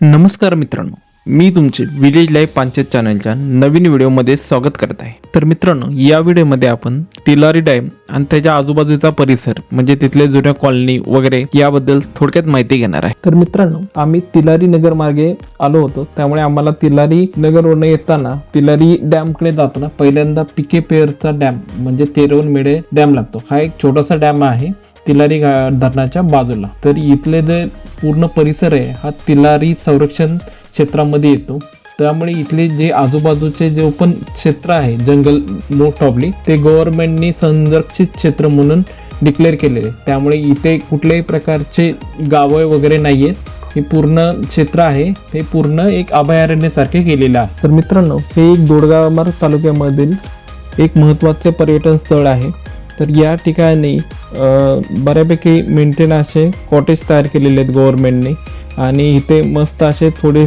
नमस्कार मित्रांनो मी तुमचे विलेज लाईफ पंचायत चॅनलच्या नवीन व्हिडिओमध्ये स्वागत करत आहे. तर मित्रांनो या व्हिडिओमध्ये आपण तिलारी डॅम आणि त्याच्या आजूबाजूचा परिसर म्हणजे तिथले जुन्या कॉलनी वगैरे याबद्दल थोडक्यात माहिती घेणार आहे. तर मित्रांनो आम्ही तिलारी नगर मार्गे आलो होतो त्यामुळे आम्हाला तिलारी नगरवरून येताना तिलारी डॅमकडे जाताना पहिल्यांदा पिके पेअरचा डॅम म्हणजे तेरवन मेढे डॅम लागतो. हा एक छोटासा डॅम आहे. तिलारी धरणाच्या बाजूला. तर इथले जे पूर्ण परिसर आहे हा तिलारी संरक्षण क्षेत्रामध्ये येतो. त्यामुळे इथले जे आजूबाजूचे जे पण क्षेत्र आहे जंगल मोस्ट ऑफली ते गव्हर्नमेंटने संरक्षित क्षेत्र म्हणून डिक्लेअर केलेले. आहे. त्यामुळे इथे कुठल्याही प्रकारचे गावं वगैरे नाही आहेत हे पूर्ण क्षेत्र आहे. हे पूर्ण एक अभयारण्यासारखे केलेलं आहे. तर मित्रांनो हे एक दोडगामार तालुक्यामधील एक महत्त्वाचे पर्यटन स्थळ आहे. तर या ठिकाणी बऱ्यापैकी मेंटेन असे कॉटेज तयार केलेले आहेत गव्हर्मेंटने आणि इथे मस्त असे थोडे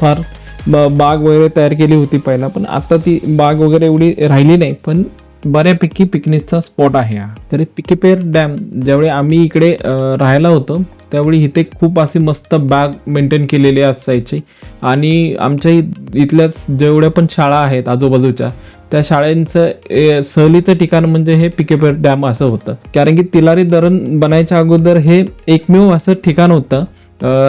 फार ब- बाग वगैरे तयार केली होती पहिला. पण आता ती बाग वगैरे एवढी राहिली नाही पण बऱ्यापैकी पिकनिकचा स्पॉट आहे हा. तर पिकेपेर डॅम ज्यावेळी आम्ही इकडे राहायला होतो त्यावेळी इथे खूप असे मस्त बाग मेंटेन केलेले असायचे. आणि आमच्या इ- इथल्या जेवढ्या पण शाळा आहेत आजूबाजूच्या त्या शाळेंचं ए, सहलीचं ठिकाण म्हणजे हे पिकेपेर डॅम असं होतं. कारण की तिलारी धरण बनायच्या अगोदर हे एकमेव असं ठिकाण होतं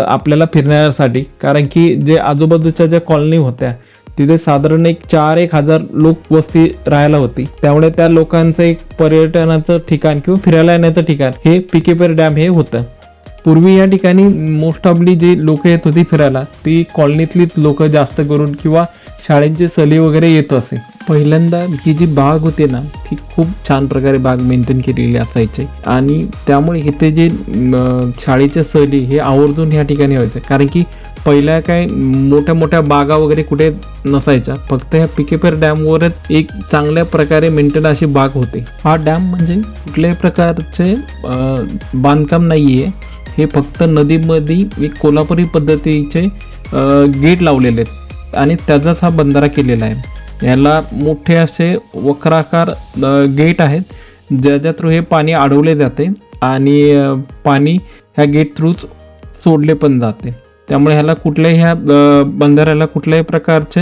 आपल्याला फिरण्यासाठी. कारण की जे आजूबाजूच्या ज्या कॉलनी होत्या तिथे साधारण एक चार एक हजार लोक वस्ती राहायला होती. त्यामुळे त्या लोकांचं एक पर्यटनाचं ठिकाण किंवा फिरायला येण्याचं ठिकाण हे पिकेपेर डॅम हे होतं. पूर्वी या ठिकाणी मोस्ट ऑफली जी लोक येत होती फिरायला ती कॉलनीतलीच लोक जास्त करून किंवा शाळेंची सहली वगैरे येत असे. पहिल्यांदा ही जी बाग होती ना ती खूप छान प्रकारे बाग मेंटेन केलेली असायची. आणि त्यामुळे इथे जे शाळेच्या सहली हे आवर्जून ह्या ठिकाणी व्हायचं. कारण की पहिल्या काय मोठ्या मोठ्या बागा वगैरे कुठे नसायच्या. फक्त ह्या पिकेपेर डॅमवरच एक चांगल्या प्रकारे मेंटेन अशी बाग होते. हा डॅम म्हणजे कुठल्याही प्रकारचे बांधकाम नाही आहे हे फक्त नदीमध्ये एक कोल्हापुरी पद्धतीचे गेट लावलेले आहेत. आणि त्याचाच हा बंधारा केलेला आहे. याला मोठे असे वक्राकार गेट आहेत ज्याच्या थ्रू हे पाणी अडवले जाते आणि पाणी ह्या गेट थ्रूच सोडले पण जाते. त्यामुळे ह्याला कुठल्याही ह्या बंधाऱ्याला कुठल्याही प्रकारचे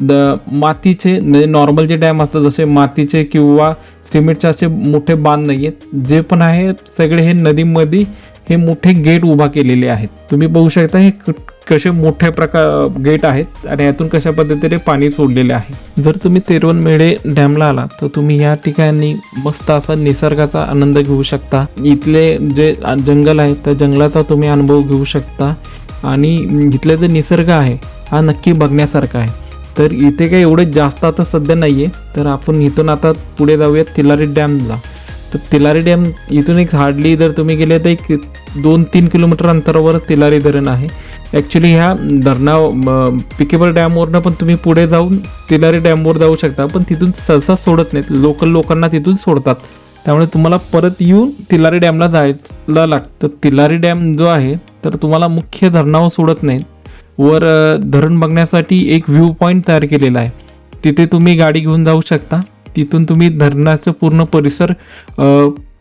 द मातीचे म्हणजे नॉर्मल जे डॅम असतात जसे मातीचे किंवा सिमेंटचे असे मोठे बांध नाही आहेत जे पण आहे सगळे हे नदीमध्ये हे मोठे गेट उभा केलेले आहेत. तुम्ही बघू शकता हे क- कसे मोठ्या प्रकार गेट आहेत आणि यातून कशा पद्धतीने पाणी सोडलेले आहे. जर तुम्ही तेरवणमेळे डॅमला आला तर तुम्ही या ठिकाणी मस्त असा निसर्गाचा आनंद घेऊ शकता. इथले जे जंगल आहे त्या जंगलाचा तुम्ही अनुभव घेऊ शकता. आणि इथले जे निसर्ग आहे हा नक्की बघण्यासारखा आहे. तर इथे काही एवढं जास्त आता सध्या नाही आहे तर आपण इथून आता पुढे जाऊयात तिलारी डॅमला. तर तिलारी डॅम इथून एक हार्डली जर तुम्ही गेले तर एक दोन तीन किलोमीटर अंतरावरच तिलारी धरण आहे. ॲक्च्युली ह्या धरणा म, पिकेबल डॅमवरनं पण तुम्ही पुढे जाऊन तिलारी डॅमवर जाऊ शकता. पण तिथून सहसा सोडत नाहीत. लोकल लोकांना तिथून सोडतात. त्यामुळे तुम्हाला परत येऊन तिलारी डॅमला जायला लागतं तिलारी डॅम जो आहे तर तुम्हाला मुख्य धरणावर सोडत नाहीत. वर धरण बघण्यासाठी एक व्ह्यू पॉईंट तयार केलेला आहे. तिथे तुम्ही गाडी घेऊन जाऊ शकता. तिथून तुम्ही धरणाचं पूर्ण परिसर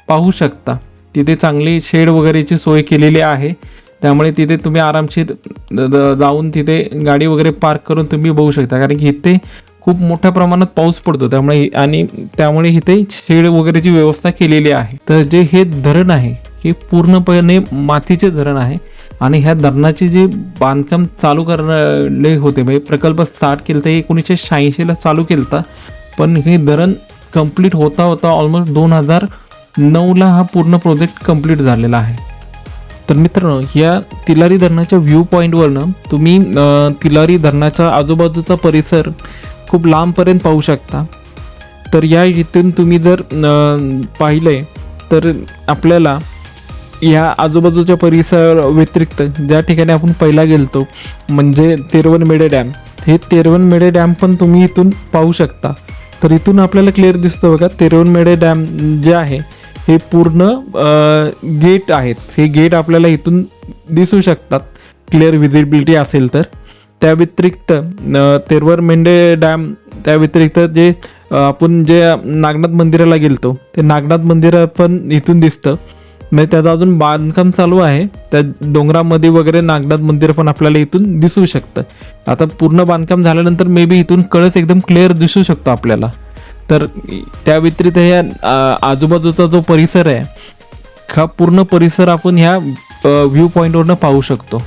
पाहू शकता. तिथे चांगली शेड वगैरेची सोय केलेली आहे. त्यामुळे तिथे तुम्ही आरामशीर द- जाऊन तिथे गाडी वगैरे पार्क करून तुम्ही बघू शकता. कारण की इथे खूप मोठ्या प्रमाणात पाऊस पडतो. त्यामुळे आणि त्यामुळे इथे शेड वगैरेची व्यवस्था केलेली आहे. तर जे हे धरण आहे हे पूर्णपणे मातीचे धरण आहे. आणि ह्या धरणाचे जे बांधकाम चालू करणे होते म्हणजे प्रकल्प स्टार्ट केलं तर एकोणीसशे शहाऐंशीला चालू केलं पण हे धरण कंप्लीट होता होता ऑलमोस्ट दोन हजार नऊला हा पूर्ण प्रोजेक्ट कंप्लीट झालेला आहे. तर मित्रांनो या तिलारी धरणाच्या व्ह्यू पॉईंटवरनं तुम्ही तिलारी धरणाच्या आजूबाजूचा परिसर खूप लांबपर्यंत पाहू शकता. तर या इथून तुम्ही जर पाहिले तर आपल्याला या आजूबाजूच्या परिसर व्यतिरिक्त ज्या ठिकाणी आपण पहिला गेलतो म्हणजे तेरवनमेढे डॅम हे तेरवनमेढे डॅम पण तुम्ही इथून पाहू शकता. तर इथून आपल्याला क्लिअर दिसतं बघा तेरवनमेढे डॅम जे आहे हे पूर्ण गेट आहेत. हे गेट आपल्याला इथून दिसू शकतात. क्लिअर विजिबिलिटी असेल तर. त्या व्यतिरिक्त तेरवर मेंढे डॅम त्या व्यतिरिक्त जे आपण जे नागनाथ मंदिराला गेलतो ते नागनाथ मंदिर पण इथून दिसतं. म्हणजे त्याचं अजून बांधकाम चालू आहे. त्या डोंगरामध्ये वगैरे नागनाथ मंदिर पण आपल्याला इथून दिसू शकतं. आता पूर्ण बांधकाम झाल्यानंतर मे बी इथून कळस एकदम क्लिअर दिसू शकतो आपल्याला. तर त्या व्यतिरिक्त ह्या आजूबाजूचा जो परिसर आहे हा पूर्ण परिसर आपण ह्या व्ह्यू पॉईंटवरनं पाहू शकतो.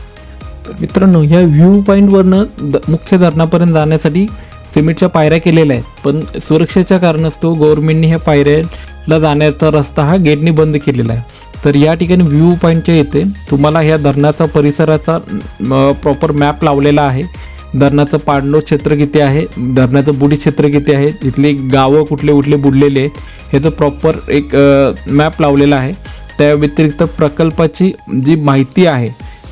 तर मित्रांनो ह्या व्ह्यू पॉईंटवरनं द मुख्य धरणापर्यंत जाण्यासाठी सिमेंटच्या पायऱ्या केलेल्या आहेत. पण सुरक्षेच्या कारणास्तव गव्हर्नमेंटने ह्या पायऱ्याला जाण्याचा रस्ता हा गेटने बंद केलेला आहे. तर या ठिकाणी व्ह्यू पॉईंटच्या येथे तुम्हाला ह्या धरणाचा परिसराचा प्रॉपर मॅप लावलेला आहे. धरणाचं पाणलोट क्षेत्र किती आहे? धरणाचं बुडी क्षेत्र किती आहे? इथली गावं कुठले कुठले बुडलेले आहेत? ह्याचं प्रॉपर एक मॅप लावलेला आहे. त्या व्यतिरिक्त प्रकल्पाची जी माहिती आहे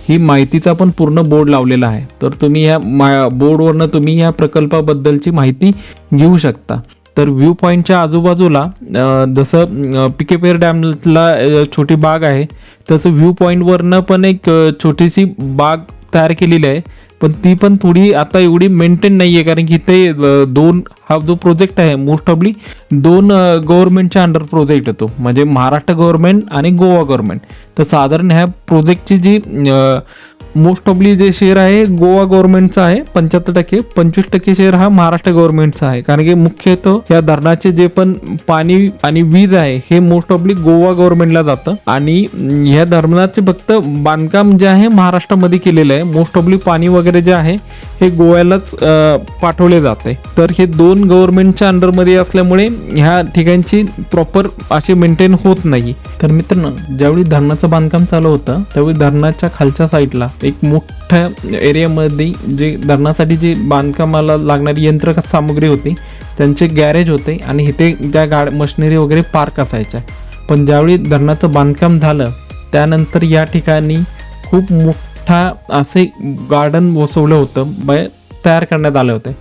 ही माहितीचा पण पूर्ण बोर्ड लावलेला आहे. तर तुम्ही ह्या मा बोर्डवरनं तुम्ही ह्या प्रकल्पाबद्दलची माहिती घेऊ शकता. तर व्ह्यू पॉईंटच्या आजूबाजूला जसं पिकेपेर डॅमला छोटी बाग आहे तसं व्ह्यू पॉईंटवरनं पण एक छोटीशी बाग तयार केलेली आहे. पण ती पण थोडी आता एवढी मेंटेन नाही आहे कारण की ते दोन हा जो प्रोजेक्ट आहे मोस्ट ऑफली दोन गव्हर्नमेंटच्या अंडर प्रोजेक्ट येतो म्हणजे महाराष्ट्र गव्हर्नमेंट आणि गोवा गव्हर्नमेंट तर साधारण ह्या प्रोजेक्टची जी मोस्ट ऑफली जे शेअर आहे गोवा गव्हर्नमेंटचा आहे पंच्याहत्तर टक्के. पंचवीस टक्के शेअर हा महाराष्ट्र गव्हर्नमेंटचा आहे. कारण की मुख्यतः या धरणाचे जे पण पाणी आणि वीज आहे हे मोस्ट ऑफली गोवा गव्हर्नमेंटला जातं. आणि ह्या धरणाचे फक्त बांधकाम जे आहे महाराष्ट्रामध्ये केलेलं आहे. मोस्ट ऑफली पाणी वगैरे जे आहे हे गोव्यालाच पाठवले पाठवले जाते. तर हे दोन गव्हर्नमेंटच्या अंडरमध्ये असल्यामुळे ह्या ठिकाणची प्रॉपर अशी मेंटेन होत नाही. तर मित्रांनो ज्यावेळी धरणाचं बांधकाम चालू होतं त्यावेळी धरणाच्या खालच्या साईडला एक मोठ्या एरियामध्ये जे धरणासाठी जे बांधकामाला लागणारी यंत्र सामग्री होती त्यांचे गॅरेज होते आणि इथे त्या गाड मशिनरी वगैरे पार्क असायच्या. पण ज्यावेळी धरणाचं बांधकाम झालं त्यानंतर या ठिकाणी खूप मोठा असे गार्डन बसवलं होतं बाय तयार करण्यात आले होते.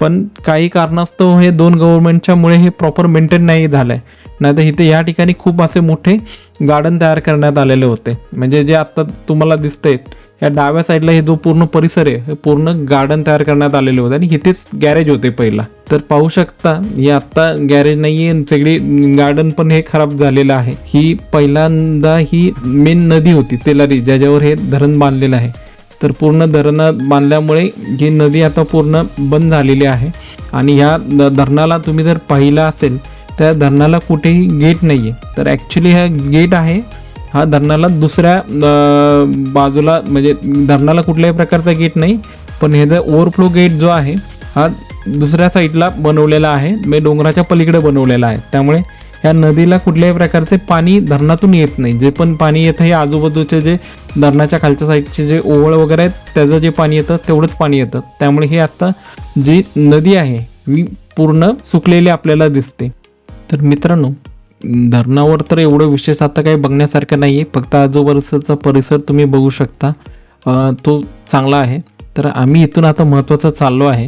पण काही कारणास्तव हे दोन गव्हर्नमेंटच्यामुळे हे प्रॉपर मेंटेन नाही झालंय. आहे नाहीतर इथे या ठिकाणी खूप असे मोठे गार्डन तयार करण्यात आलेले होते. म्हणजे जे आत्ता तुम्हाला दिसतंय या डाव्या साईडला हे जो पूर्ण परिसर आहे हे पूर्ण गार्डन तयार करण्यात आलेले होते आणि इथेच गॅरेज होते पहिला. तर पाहू शकता हे आत्ता गॅरेज नाही आहे सगळी गार्डन पण हे खराब झालेलं आहे. ही पहिल्यांदा ही मेन नदी होती तेलारी ज्याच्यावर हे धरण बांधलेलं आहे. तर पूर्ण धरणात बांधल्यामुळे ही नदी आता पूर्ण बंद झालेली आहे. आणि ह्या धरणाला तुम्ही जर पाहिलं असेल त्या धरणाला कुठेही गेट नाही आहे तर ॲक्च्युली हा गेट आहे हा धरणाला दुसऱ्या बाजूला म्हणजे धरणाला कुठल्याही प्रकारचा गेट नाही पण ह्याचा ओव्हरफ्लो गेट जो आहे हा दुसऱ्या साईडला बनवलेला आहे म्हणजे डोंगराच्या पलीकडे बनवलेला आहे. त्यामुळे या नदीला कुठल्याही प्रकारचे पाणी धरणातून येत नाही. जे पण पाणी येतं हे आजूबाजूचे जे धरणाच्या खालच्या साईडचे जे ओवळ वगैरे आहेत त्याचं जे पाणी येतं तेवढंच पाणी येतं. त्यामुळे हे आत्ता जी नदी आहे ही पूर्ण सुकलेली आपल्याला दिसते. तर मित्रांनो धरणावर तर एवढं विशेष आता काही बघण्यासारखं नाही आहे फक्त आजूबाजूचा परिसर तुम्ही बघू शकता. तो चांगला आहे. तर आम्ही इथून आता महत्त्वाचं चाललो आहे.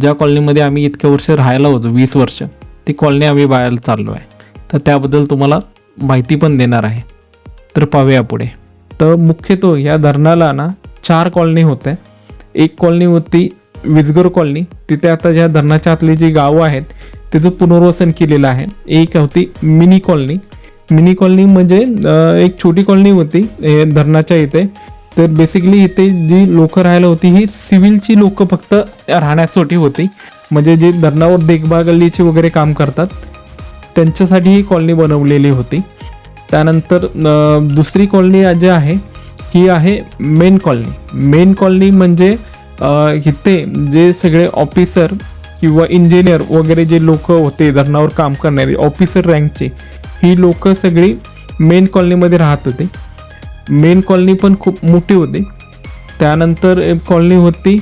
ज्या कॉलनीमध्ये आम्ही इतक्या वर्ष राहायला होतो वीस वर्ष ती कॉलनी आम्ही बाहेर चाललो आहे. तर त्याबद्दल तुम्हाला माहिती पण देणार आहे. तर पाहूया पुढे. तर मुख्यतो या धरणाला ना चार कॉलनी होत्या. एक कॉलनी होती विजगर कॉलनी तिथे आता ज्या धरणाच्या आतली जी गावं आहेत त्याचं पुनर्वसन केलेलं आहे. एक होती मिनी कॉलनी मिनी कॉलनी म्हणजे एक छोटी कॉलनी होती धरणाच्या इथे. तर बेसिकली इथे जी लोकं राहायला होती ही सिव्हिलची लोकं फक्त राहण्यासाठी होती. म्हणजे जे धरणावर देखभालीचे वगैरे काम करतात त्यांच्यासाठी ही कॉलनी बनवलेली होती. त्यानंतर दुसरी कॉलनी जी आहे ही आहे मेन कॉलनी मेन कॉलनी म्हणजे इथे जे सगळे ऑफिसर किंवा इंजिनियर वगैरे जे लोक होते धरणावर काम करणारे ऑफिसर रँकचे ही लोक सगळी मेन कॉलनीमध्ये राहत होते. मेन कॉलनी पण खूप मोठी होती. त्यानंतर कॉलनी होती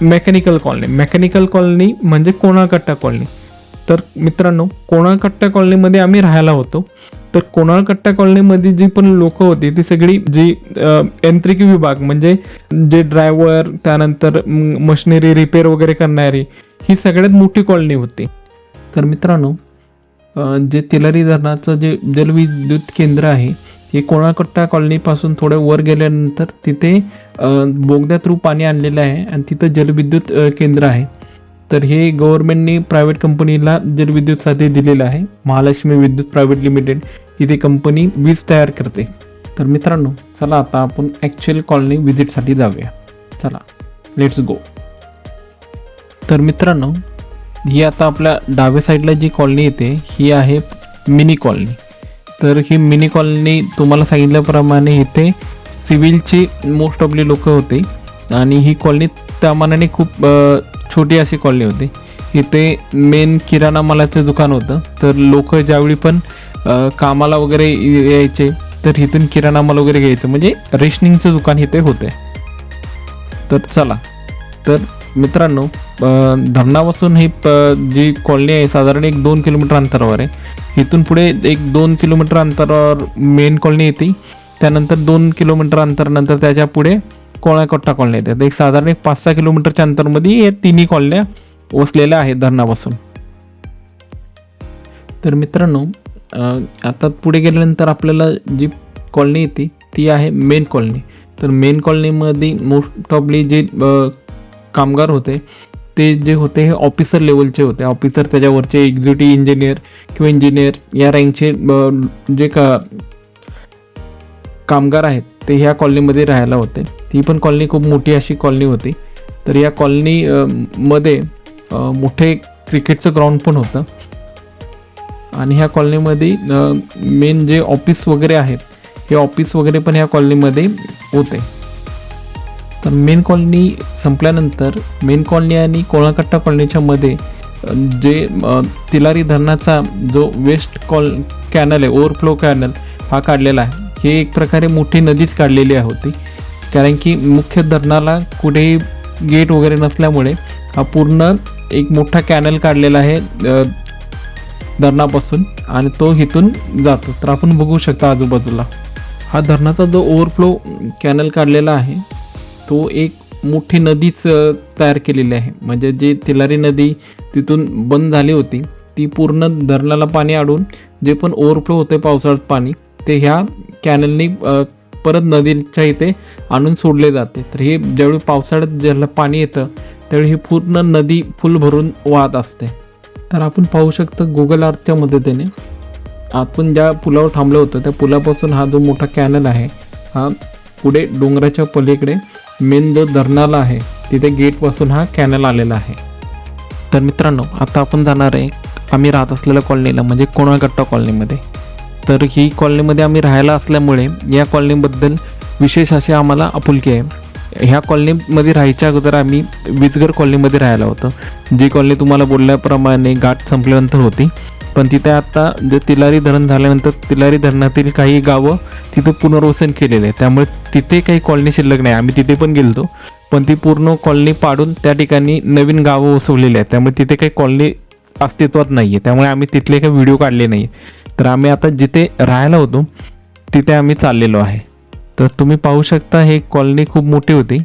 मेकॅनिकल कॉलनी मेकॅनिकल कॉलनी म्हणजे कोणाकट्टा कॉलनी तर मित्रांनो कोणाळकट्टा कॉलनीमध्ये आम्ही राहायला होतो. तर कोणाळकट्टा कॉलनीमध्ये जी पण लोक होती ती सगळी जी यांत्रिकी विभाग म्हणजे जे ड्रायव्हर त्यानंतर मशिनरी रिपेअर वगैरे करणारी ही सगळ्यात मोठी कॉलनी होती. तर मित्रांनो जे तिलारी धरणाचं जे जलविद्युत केंद्र आहे हे कोणाकट्टा कॉलनीपासून थोडं वर गेल्यानंतर तिथे बोगद्या थ्रू पाणी आणलेलं आहे आणि तिथं जलविद्युत केंद्र आहे. तर हे गव्हर्नमेंटने प्रायव्हेट कंपनीला जलविद्युतसाठी दिलेलं आहे. महालक्ष्मी विद्युत प्रायव्हेट लिमिटेड इथे कंपनी वीज तयार करते. तर मित्रांनो चला आता आपण ॲक्च्युअल कॉलनी व्हिजिटसाठी जाऊया. चला लेट्स गो तर मित्रांनो ही आता आपल्या डाव्या साईडला जी कॉलनी येते ही आहे मिनी कॉलनी. तर ही मिनी कॉलनी तुम्हाला सांगितल्याप्रमाणे इथे सिव्हिलची मोस्ट ऑफली लोक होते. आणि ही कॉलनी त्या मानाने खूप छोटी अशी कॉलनी होती. इथे मेन किराणा मालाचं दुकान होतं. तर लोक ज्यावेळी पण कामाला वगैरे यायचे तर इथून किराणा माल वगैरे घ्यायचं. म्हणजे रेशनिंगचं दुकान इथे होते तर चला. तर मित्रांनो धरणापासून ही प- जी कॉलनी आहे साधारण एक दोन किलोमीटर अंतरावर आहे. इथून पुढे एक दोन किलोमीटर अंतरावर मेन कॉलनी येते त्यानंतर दोन किलोमीटर अंतरानंतर त्याच्या पुढे कोळाकोट्टा कॉलनी येते. तर एक साधारण एक पाच सहा किलोमीटरच्या अंतरमध्ये या तिन्ही कॉलन्या वसलेल्या आहेत धरणापासून. तर मित्रांनो आता पुढे गेल्यानंतर आपल्याला जी कॉलनी येते ती आहे मेन कॉलनी तर मेन कॉलनीमध्ये मोस्ट ऑफली जे कामगार होते ते जे होते हे ऑफिसर लेवलचे होते. ऑफिसर त्याच्यावरचे एक्झिक्युटिव्ह इंजिनियर किंवा इंजिनियर या रँकचे जे का कामगार आहेत ते ह्या कॉलनीमध्ये राहायला होते. ती पण कॉलनी खूप मोठी अशी कॉलनी होती. तर या कॉलनी मध्ये मोठे क्रिकेटचं ग्राउंड पण होतं. आणि ह्या कॉलनीमध्ये मेन जे ऑफिस वगैरे आहेत हे ऑफिस वगैरे पण ह्या कॉलनीमध्ये होते. तर मेन कॉलनी संपल्यानंतर मेन कॉलनी आणि कोळाकट्टा कॉलनीच्या मध्ये जे तिलारी धरणाचा जो वेस्ट कॉल कॅनल आहे ओव्हरफ्लो कॅनल हा काढलेला आहे. हे एक प्रकारे मोठी नदीच काढलेली आहे होती. कारण की मुख्य धरणाला कुठेही गेट वगैरे नसल्यामुळे हा पूर्ण एक मोठा कॅनल काढलेला आहे धरणापासून आणि तो इथून जातो. तर आपण बघू शकता आजूबाजूला. हा धरणाचा जो ओव्हरफ्लो कॅनल काढलेला आहे तो एक मोठी नदीच तयार केलेली आहे. म्हणजे जी तिलारी नदी तिथून बंद झाली होती ती पूर्ण धरणाला पाणी अडून जे पण ओव्हरफ्लो होते पावसाळ्यात पाणी ते ह्या कॅनलनी परत नदीच्या इथे आणून सोडले जाते. तर हे ज्यावेळी पावसाळ्यात ज्याला पाणी येतं त्यावेळी ही पूर्ण नदी फुल भरून वाहत असते. तर आपण पाहू शकतो गुगल अर्थच्या मदतीने आपण ज्या पुलावर थांबलो होतो त्या पुलापासून हा जो मोठा कॅनल आहे हा पुढे डोंगराच्या पलीकडे मेन जो धरणाला आहे. तिथे गेटपासून हा कॅनल आलेला आहे. तर मित्रांनो आता आपण जाणार आहे आम्ही राहत असलेल्या कॉलनीला म्हणजे कोणागट्टा कॉलनीमध्ये तर ही कॉलनीमध्ये आम्ही राहायला असल्यामुळे या कॉलनीबद्दल विशेष अशी आम्हाला आपुलकी आहे. ह्या कॉलनीमध्ये राहायच्या अगोदर आम्ही विजगर कॉलनीमध्ये राहायला होतो. जी कॉलनी तुम्हाला बोलल्याप्रमाणे गाठ संपल्यानंतर होती. पण तिथे आता जे तिलारी धरण झाल्यानंतर तिलारी धरणातील काही गावं तिथं पुनर्वसन केलेले आहे त्यामुळे तिथे काही कॉलनी शिल्लक नाही. आम्ही तिथे पण गेलतो. पण ती पूर्ण कॉलनी पाडून त्या ठिकाणी नवीन गावं वसवलेली आहेत. त्यामुळे तिथे काही कॉलनी अस्तित्वात नाही आहे त्यामुळे आम्ही तिथले काही व्हिडिओ काढले नाही तर आम्ही आता जिथे राहायला होतो तिथे आम्ही चाललेलो आहे. तर तुम्ही पाहू शकता हे कॉलनी खूप मोठी होती.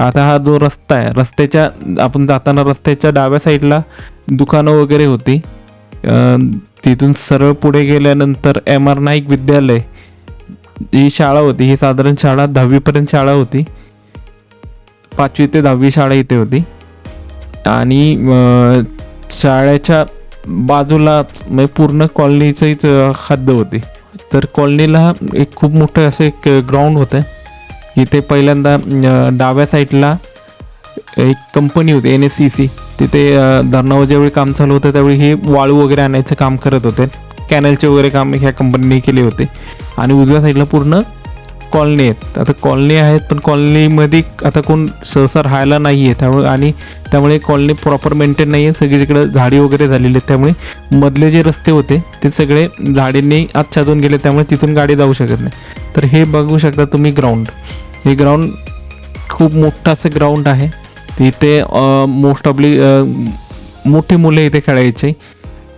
आता हा जो रस्ता आहे रस्त्याच्या आपण जाताना रस्त्याच्या डाव्या साईडला दुकानं वगैरे होती. तिथून सरळ पुढे गेल्यानंतर एम आर नाईक विद्यालय ही शाळा होती. ही साधारण शाळा दहावीपर्यंत शाळा होती. पाचवी ते दहावी शाळा इथे होती. आणि शाळेच्या बाजूला म्हणजे पूर्ण कॉलनीचंच हद्द होती. तर कॉलनीला एक खूप मोठं असं एक ग्राउंड होतं. इथे पहिल्यांदा डाव्या साईडला एक कंपनी होती एन एस सी सी तिथे धरणावर ज्यावेळी काम चालू होतं त्यावेळी हे वाळू वगैरे आणायचं काम करत होते. कॅनलचे वगैरे काम ह्या कंपनीने केले होते. आणि उजव्या साईडला पूर्ण कॉलनी आहेत. आता कॉलनी आहेत पण कॉलनीमध्ये आता कोण सहसा राहायला नाही आहे त्यामुळे आणि त्यामुळे कॉलनी प्रॉपर मेंटेन नाही आहे सगळीकडे झाडी वगैरे झालेली आहेत. त्यामुळे मधले जे रस्ते होते ते सगळे झाडींनी आच्छादून गेले. त्यामुळे तिथून गाडी जाऊ शकत नाही. तर हे बघू शकता तुम्ही ग्राउंड हे ग्राउंड खूप मोठं असं ग्राउंड आहे. तिथे मोस्ट ऑफली मोठी मुले इथे खेळायचे.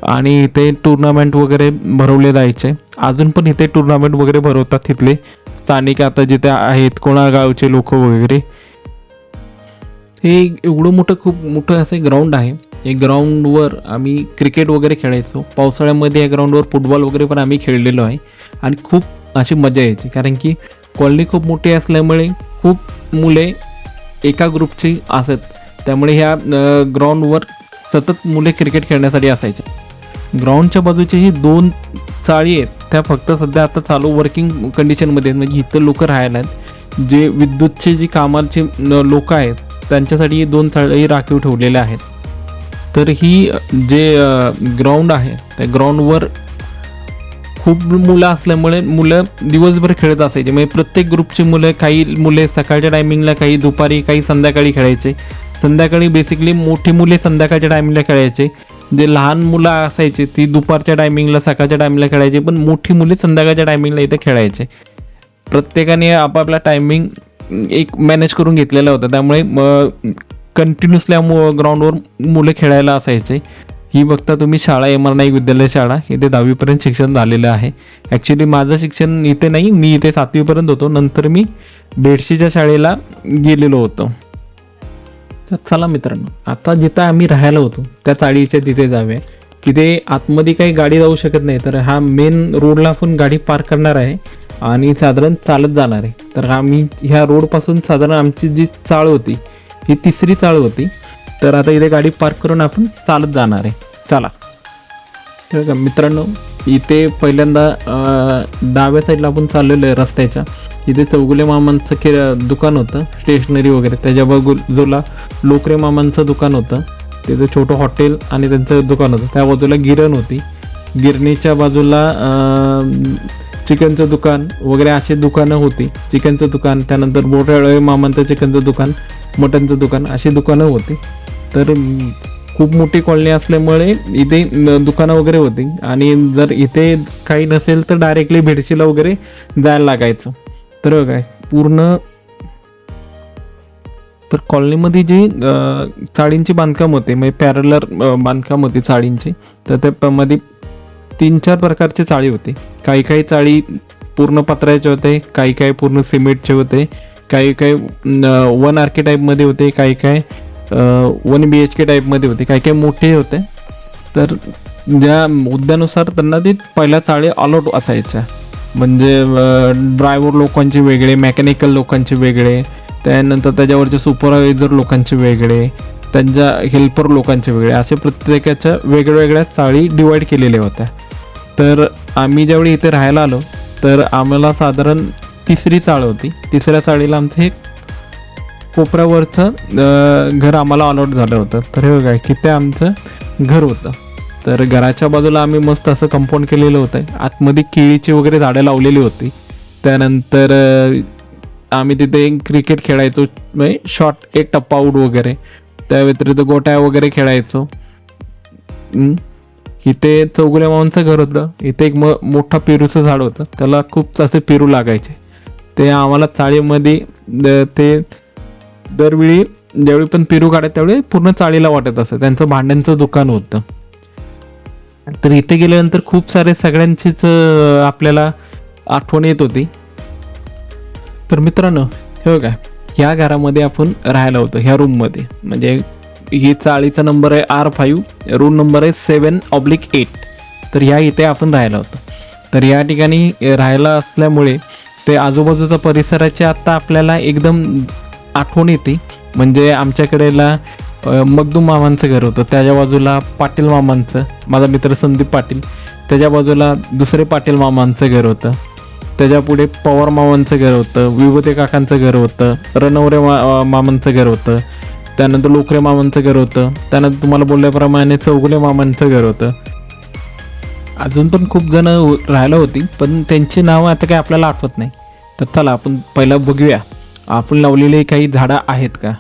आणि इथे टुर्नामेंट वगैरे भरवले जायचे. अजून पण इथे टुर्नामेंट वगैरे भरवतात तिथले. स्थानिक आता जिथे आहेत कोणा गावचे लोक वगैरे. हे एवढं मोठं खूप मोठं असं ग्राउंड आहे. या ग्राउंडवर आम्ही क्रिकेट वगैरे खेळायचो. पावसाळ्यामध्ये या ग्राउंडवर फुटबॉल वगैरे पण आम्ही खेळलेलो आहे. आणि खूप अशी मजा यायची. कारण की कॉलनी खूप मोठी असल्यामुळे खूप मुले एका ग्रुपची असत. त्यामुळे ह्या ग्राउंडवर सतत मुले क्रिकेट खेळण्यासाठी असायचे ग्राउंडच्या बाजूचे हे दोन चाळी आहेत त्या फक्त सध्या आता चालू वर्किंग कंडिशनमध्ये म्हणजे इथं लोक राहायला आहेत. जे विद्युतचे जी कामाचे लोक आहेत त्यांच्यासाठी ही दोन चाळी राखीव ठेवलेल्या आहेत. तर ही जे ग्राउंड आहे त्या ग्राउंडवर खूप मुलं असल्यामुळे मुलं दिवसभर खेळत असायचे. म्हणजे प्रत्येक ग्रुपची मुलं काही मुले सकाळच्या टायमिंगला काही दुपारी काही संध्याकाळी खेळायचे. संध्याकाळी बेसिकली मोठी मुले संध्याकाळच्या टायमिंगला खेळायचे. जे लहान मुलं असायचे ती दुपारच्या टायमिंगला सकाळच्या टायमिंगला खेळायचे पण मोठी मुले संध्याकाळच्या टायमिंगला इथे खेळायचे. प्रत्येकाने आपापला टायमिंग एक मॅनेज करून घेतलेला होता. त्यामुळे कंटिन्युअसली ग्राउंडवर मुलं खेळायला असायचे. ही बघता तुम्ही शाळा एम आर नाईक विद्यालय शाळा. इथे दहावीपर्यंत शिक्षण झालेलं आहे. ॲक्च्युली माझं शिक्षण इथे नाही मी इथे सातवीपर्यंत होतो. नंतर मी बेडशीच्या शाळेला गेलेलो होतो. तर चला मित्रांनो आता जिथं आम्ही राहायला होतो त्या चाळीच्या तिथे जाऊया. तिथे आतमध्ये काही गाडी जाऊ शकत नाही तर हा मेन रोडला आपण गाडी पार्क करणार आहे आणि साधारण चालत जाणार आहे. तर आम्ही ह्या रोडपासून साधारण आमची जी चाळ होती ही तिसरी चाळ होती. तर आता इथे गाडी पार्क करून आपण चालत जाणार आहे. चला. तर का मित्रांनो इथे पहिल्यांदा डाव्या साईडला आपण चाललेलो आहे रस्त्याच्या. इथे चौगुले मामांचं कि दुकान होतं स्टेशनरी वगैरे. त्याच्या बाजूला लोकरे मामांचं दुकान होतं. तिथं छोटं हॉटेल आणि त्यांचं दुकान होतं. त्या बाजूला गिरण होती. गिरणीच्या बाजूला चिकनचं दुकान वगैरे अशी दुकानं होती. चिकनचं दुकान त्यानंतर बोटाळे मामांचं चिकनचं दुकान मटनचं दुकान अशी दुकानं होती. तर खूप मोठी कॉलनी असल्यामुळे इथे दुकानं वगैरे होती. आणि जर इथे काही नसेल तर डायरेक्टली भेडशीला वगैरे जायला लागायचं. तर काय पूर्ण तर कॉलनीमध्ये जे चाळींचे बांधकाम होते म्हणजे पॅरलर बांधकाम होते चाळींचे तर त्यामध्ये तीन चार प्रकारचे चाळी होते. काही काही चाळी पूर्ण पत्र्याचे होते काही काही पूर्ण सिमेंटचे होते काही काही वन आर्के टाईपमध्ये होते काही काही वन बी एच के टाईपमध्ये होते. काही काही मोठे होते. तर ज्या मुद्द्यानुसार त्यांना ते पहिल्या चाळी अलॉट असायच्या. म्हणजे ड्रायव्हर लोकांचे वेगळे मेकॅनिकल लोकांचे वेगळे त्यानंतर त्याच्यावरचे सुपरवायझर लोकांचे वेगळे त्यांच्या हेल्पर लोकांचे वेगळे असे प्रत्येकाच्या वेगळ्यावेगळ्या चाळी डिवाईड केलेल्या होत्या. तर आम्ही ज्यावेळी इथे राहायला आलो तर आम्हाला साधारण तिसरी चाळ होती. तिसऱ्या चाळीला आमचं एक कोपऱ्यावरचं घर आम्हाला अलॉट झालं होतं. तर हे बघा ते आमचं घर होतं. तर घराच्या बाजूला आम्ही मस्त असं कंपाऊंड केलेलं होतं. आतमध्ये केळीची वगैरे झाडं लावलेली होती. त्यानंतर आम्ही तिथे क्रिकेट खेळायचो. म्हणजे शॉर्ट एक टप्पा आऊट वगैरे. त्या व्यतिरिक्त गोट्या वगैरे खेळायचो. इथे चौगुल्या मामांचं घर होतं. इथे एक म मोठा पेरूचं झाड होतं. त्याला खूप असे पेरू लागायचे. ते आम्हाला चाळीमध्ये ते दरवेळी ज्यावेळी पण पेरू काढत त्यावेळी पूर्ण चाळीला वाटत असं त्यांचं भांड्यांचं दुकान होतं. तर इथे गेल्यानंतर खूप सारे सगळ्यांचीच आपल्याला आठवण येत होती. तर मित्रांनो हे बघा ह्या घरामध्ये आपण राहायला होतो ह्या रूममध्ये म्हणजे ही चाळीचा नंबर आहे आर फाईव्ह रूम नंबर आहे सेवन ऑब्लिक एट तर ह्या इथे आपण राहायला होतो. तर या ठिकाणी राहायला असल्यामुळे ते आजूबाजूचा परिसराचे आत्ता आपल्याला एकदम आठवण येते. म्हणजे आमच्याकडेला अ, मगदूम मामांचं घर होतं. त्याच्या बाजूला पाटील मामांचं माझा मित्र संदीप पाटील. त्याच्या बाजूला दुसरे पाटील मामांचं घर होतं. त्याच्या पुढे पवार मामांचं घर होतं. विभूते काकांचं घर होतं. रणवरे मा मामांचं घर होतं. त्यानंतर लोकरे मामांचं घर होतं. त्यानंतर तुम्हाला बोलल्याप्रमाणे चौगुले मामांचं घर होतं. अजून पण खूप जण राहायला होती पण त्यांची नावं आता काही आपल्याला आठवत नाही. तर चला आपण पहिला बघूया. आपण लावलेले काही झाडं आहेत का?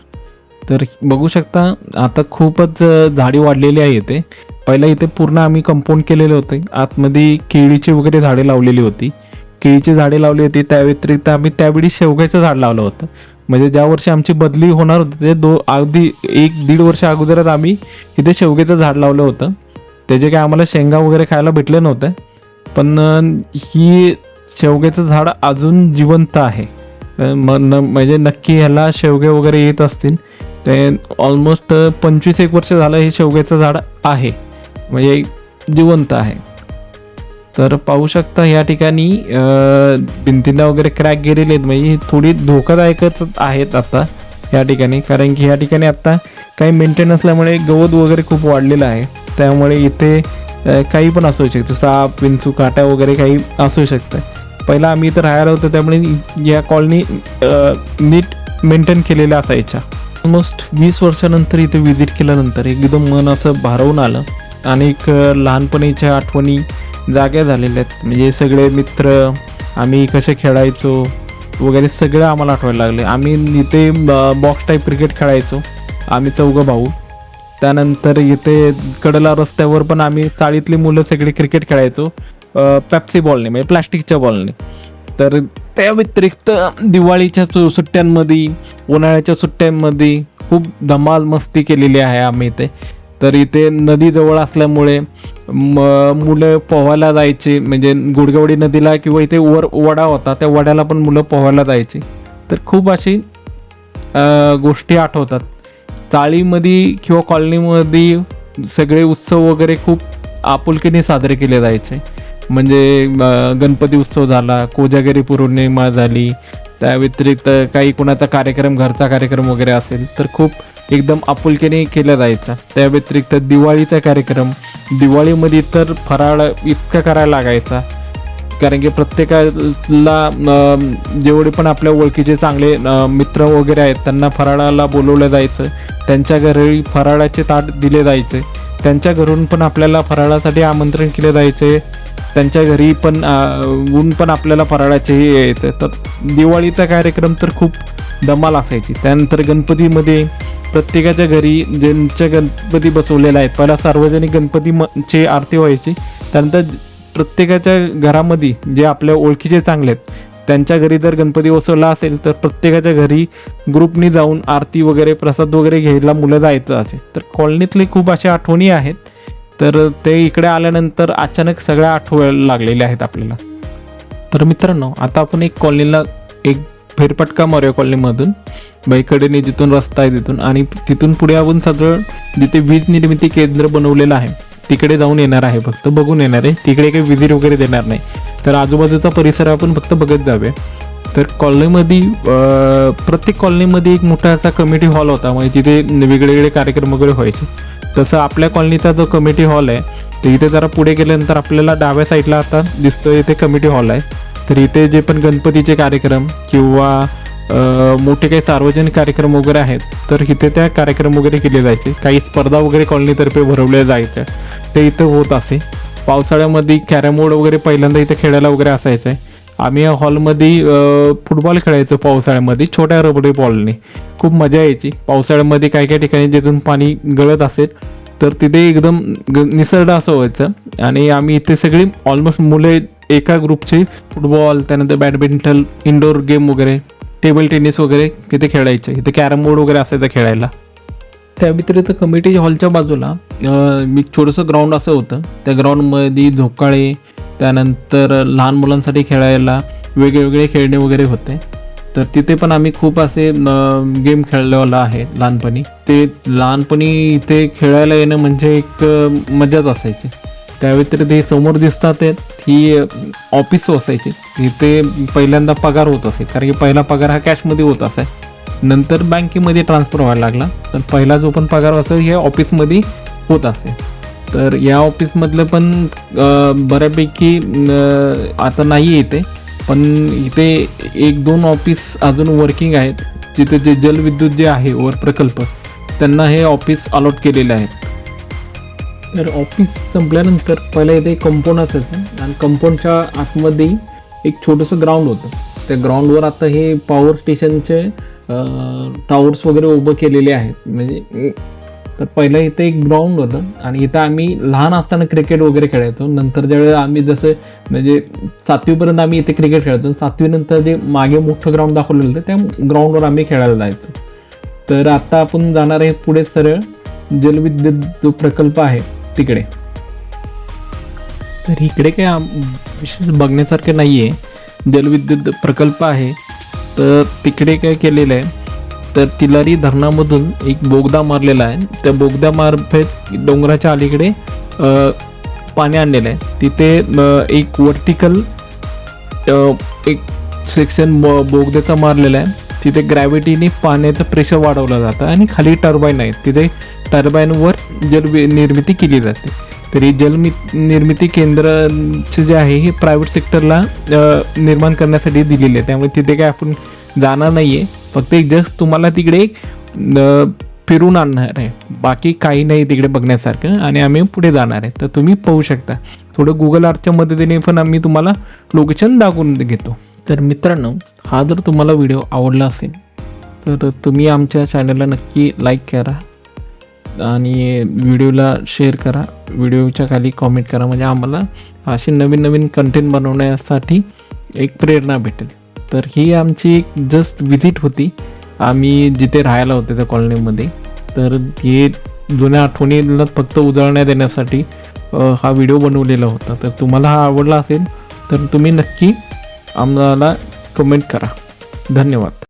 तर बघू शकता आता खूपच झाडी वाढलेली आहे इथे. पहिला इथे पूर्ण आम्ही कंपाऊंड केलेले होते. आतमध्ये केळीची वगैरे झाडे लावलेली होती. केळीची झाडे लावली होती त्या व्यतिरिक्त आम्ही त्यावेळी शेवग्याचं झाड लावलं होतं. म्हणजे ज्या वर्षी आमची बदली होणार होती ते दो अगदी एक दीड वर्ष अगोदरच आम्ही इथे शेवग्याचं झाड लावलं होतं. त्याचे काय आम्हाला शेंगा वगैरे खायला भेटले नव्हते. पण ही शेवग्याचं झाड अजून जिवंत आहे. मग न- म्हणजे नक्की ह्याला शेवगे वगैरे येत असतील ते ऑलमोस्ट पंचवीस एक वर्ष झालं हे शेवग्याचं झाड आहे. म्हणजे जिवंत आहे. तर पाहू शकता या ठिकाणी भिंतींना वगैरे क्रॅक गेलेले आहेत. म्हणजे थोडी धोकादायकच आहेत आता या ठिकाणी. कारण की या ठिकाणी आत्ता काही मेंटेन असल्यामुळे गवत वगैरे खूप वाढलेलं आहे. त्यामुळे इथे काही पण असू शकतं. साप विंचू काट्या वगैरे काही असू शकतं. पहिला आम्ही इथं राहायला होतो त्यामुळे या कॉलनी नीट मेंटेन केलेल्या असायच्या. ऑलमोस्ट वीस वर्षानंतर इथे व्हिजिट केल्यानंतर एकदम मन असं भारावून आलं. आणि एक लहानपणीच्या आठवणी जाग्या झालेल्या आहेत. म्हणजे सगळे मित्र आम्ही कसे खेळायचो वगैरे सगळं आम्हाला आठवायला लागले. आम्ही इथे बॉक्स टाईप क्रिकेट खेळायचो आम्ही चौघं भाऊ. त्यानंतर इथे कडला रस्त्यावर पण आम्ही चाळीतली मुलं सगळे क्रिकेट खेळायचो. पॅप्सी बॉलने म्हणजे प्लास्टिकच्या बॉलने तर त्या व्यतिरिक्त दिवाळीच्या सु- सुट्ट्यांमध्ये उन्हाळ्याच्या सुट्ट्यांमध्ये खूप धमाल मस्ती केलेली आहे आम्ही इथे. तर इथे नदीजवळ असल्यामुळे म मुलं पोहायला जायचे म्हणजे गुडगवडी नदीला किंवा इथे वर वडा होता त्या वड्याला पण मुलं पोहायला जायची. तर खूप अशी गोष्टी आठवतात. चाळीमध्ये किंवा कॉलनीमध्ये सगळे उत्सव वगैरे खूप आपुलकीने साजरे केले जायचे. म्हणजे गणपती उत्सव झाला कोजागिरी पौर्णिमा झाली त्या व्यतिरिक्त काही कुणाचा कार्यक्रम घरचा कार्यक्रम वगैरे असेल तर खूप एकदम आपुलकीने केला जायचा. त्या व्यतिरिक्त दिवाळीचा कार्यक्रम दिवाळीमध्ये तर फराळ इतका करायला लागायचा कारण की प्रत्येकाला जेवढे पण आपल्या ओळखीचे चांगले मित्र वगैरे आहेत त्यांना फराळाला बोलवलं जायचं त्यांच्या घरी फराळाचे ताट दिले जायचे त्यांच्या घरून पण आपल्याला फराळासाठी आमंत्रण केलं जायचे. त्यांच्या घरी पण ऊन पण आपल्याला फराळाचेही यायचं तर दिवाळीचा कार्यक्रम तर खूप धमाल असायची. त्यानंतर गणपतीमध्ये प्रत्येकाच्या घरी ज्यांच्या गणपती बसवलेला आहे पहिला सार्वजनिक गणपती चे आरती व्हायची. त्यानंतर प्रत्येकाच्या घरामध्ये जे आपल्या ओळखीचे चांगले आहेत त्यांच्या घरी जर गणपती बसवला असेल तर प्रत्येकाच्या घरी ग्रुपनी जाऊन आरती वगैरे प्रसाद वगैरे घ्यायला मुलं जायचं असेल तर कॉलनीतले खूप अशा आठवणी आहेत. तर ते इकडे आल्यानंतर अचानक सगळ्या आठवायला लागलेल्या आहेत आपल्याला. तर मित्रांनो आता आपण एक कॉलनीला एक फेरपटका मारूया कॉलनीमधून. बाईकडेने जिथून रस्ता आहे तिथून. आणि तिथून पुढे आपण सगळं जिथे वीज निर्मिती केंद्र बनवलेलं आहे तिकडे जाऊन येणार आहे फक्त बघून येणार आहे. तिकडे काही विजिट वगैरे देणार नाही. तर आजूबाजूचा परिसर आपण फक्त बघत जावे तर कॉलनीमध्ये प्रत्येक कॉलनीमध्ये एक मोठा असा कमिटी हॉल होता. म्हणजे तिथे वेगवेगळे कार्यक्रम वगैरे व्हायचे. तसं आपल्या कॉलनीचा जो कमिटी हॉल आहे तर इथे जरा पुढे गेल्यानंतर आपल्याला डाव्या साईडला आता दिसतोय इथे कमिटी हॉल आहे. तर इथे जे पण गणपतीचे कार्यक्रम किंवा मोठे काही सार्वजनिक कार्यक्रम वगैरे आहेत तर इथे त्या कार्यक्रम वगैरे केले जायचे. काही स्पर्धा वगैरे कॉलनीतर्फे भरवल्या जायच्या. ते इथं होत असे. पावसाळ्यामध्ये कॅरमबोर्ड वगैरे पहिल्यांदा इथे खेळायला वगैरे असायचं. आम्ही या हॉलमध्ये फुटबॉल खेळायचो पावसाळ्यामध्ये छोट्या रबडी बॉलने. खूप मजा यायची. पावसाळ्यामध्ये काही काही ठिकाणी जिथून पाणी गळत असेल तर तिथे एकदम ग असं व्हायचं. आणि आम्ही इथे सगळी ऑलमोस्ट मुले एका ग्रुपचे फुटबॉल त्यानंतर बॅडमिंटन इंडोर गेम वगैरे टेबल टेनिस वगैरे तिथे खेळायचे. इथे कॅरम बोर्ड वगैरे असायचं खेळायला. त्या व्यतिरिक्त कमिटी हॉलच्या बाजूला मी छोटंसं ग्राउंड असं होतं. त्या ग्राउंडमध्ये झोकाळे त्यानंतर लहान मुलांसाठी खेळायला वेगवेगळे खेळणे वगैरे होते. तर तिथे पण आम्ही खूप असे गेम खेळलेला आहे लहानपणी. ते लहानपणी इथे खेळायला येणं म्हणजे एक मजाच असायची. त्या व्यतिरिक्त हे समोर दिसतात ही ऑफिस असायची इथे पहिल्यांदा पगार होत असे कारण की पहिला पगार हा कॅशमध्ये होत असाय. नंतर बँकेमध्ये ट्रान्सफर व्हायला लागला. तर पहिला जो पण पगार असेल हे ऑफिसमध्ये होत असे तर या ऑफिसमधलं पण बऱ्यापैकी आता नाही येते पण इथे एक दोन ऑफिस अजून वर्किंग आहेत. जिथे जे जलविद्युत जे आहे वर प्रकल्प त्यांना हे ऑफिस अलॉट केलेले आहेत. तर ऑफिस संपल्यानंतर पहिला इथे कंपाऊंड असायचं आणि कंपाऊंडच्या आतमध्ये एक छोटंसं ग्राउंड होतं. त्या ग्राउंडवर आता हे पॉवर स्टेशनचे टॉवर्स वगैरे उभं केलेले आहेत. म्हणजे तर पहिलं इथे एक ग्राउंड होतं. आणि इथं आम्ही लहान असताना क्रिकेट वगैरे खेळायचो. नंतर ज्यावेळेस आम्ही जसं म्हणजे सातवीपर्यंत आम्ही इथे क्रिकेट खेळायचो. सातवीनंतर जे मागे मोठं ग्राउंड दाखवलेलं होतं त्या ग्राउंडवर आम्ही खेळायला जायचो. तर आत्ता आपण जाणार आहे पुढे सरळ जलविद्युत जो प्रकल्प आहे तिकडे. तर इकडे काय विशेष बघण्यासारखे नाही आहे जलविद्युत प्रकल्प आहे. तर तिकडे काय केलेलं आहे? तर तिलारी धरणामधून एक बोगदा मारलेला आहे. त्या बोगद्यामार्फत डोंगराच्या अलीकडे पाणी आणलेलं आहे. तिथे एक वर्टिकल एक सेक्शन बोगद्याचा मारलेला आहे. तिथे ग्रॅव्हिटीने पाण्याचं प्रेशर वाढवलं जातं आणि खाली टर्बाईन आहे तिथे टर्बाईनवर जल निर्मिती केली जाते. तरी जलमि निर्मिती केंद्राचे जे आहे हे प्रायव्हेट सेक्टरला निर्माण करण्यासाठी दिलेले आहे. त्यामुळे तिथे काय आपण जाणार नाही आहे फक्त एक जस्ट तुम्हाला तिकडे एक फिरून आणणार आहे. बाकी काही नाही तिकडे बघण्यासारखं आणि आम्ही पुढे जाणार आहे. तर तुम्ही पाहू शकता. थोडं गुगल आर्टच्या मदतीने पण आम्ही तुम्हाला लोकेशन दाखवून घेतो. तर मित्रांनो हा जर तुम्हाला व्हिडिओ आवडला असेल तर तुम्ही आमच्या चॅनलला नक्की लाईक करा. आणि व्हिडिओला शेअर करा. व्हिडिओच्या खाली कॉमेंट करा. म्हणजे आम्हाला असे नवीन नवीन कंटेंट बनवण्यासाठी एक प्रेरणा भेटेल. तर ही आमची एक जस्ट विजिट होती. आम्ही जिथे राहायला होते त्या कॉलनीमध्ये तर हे जुन्या आठवणीला फक्त उजळण्यात देण्यासाठी हा व्हिडिओ बनवलेला होता. तर तुम्हाला हा आवडला असेल तर तुम्ही नक्की आम्हाला कमेंट करा. धन्यवाद.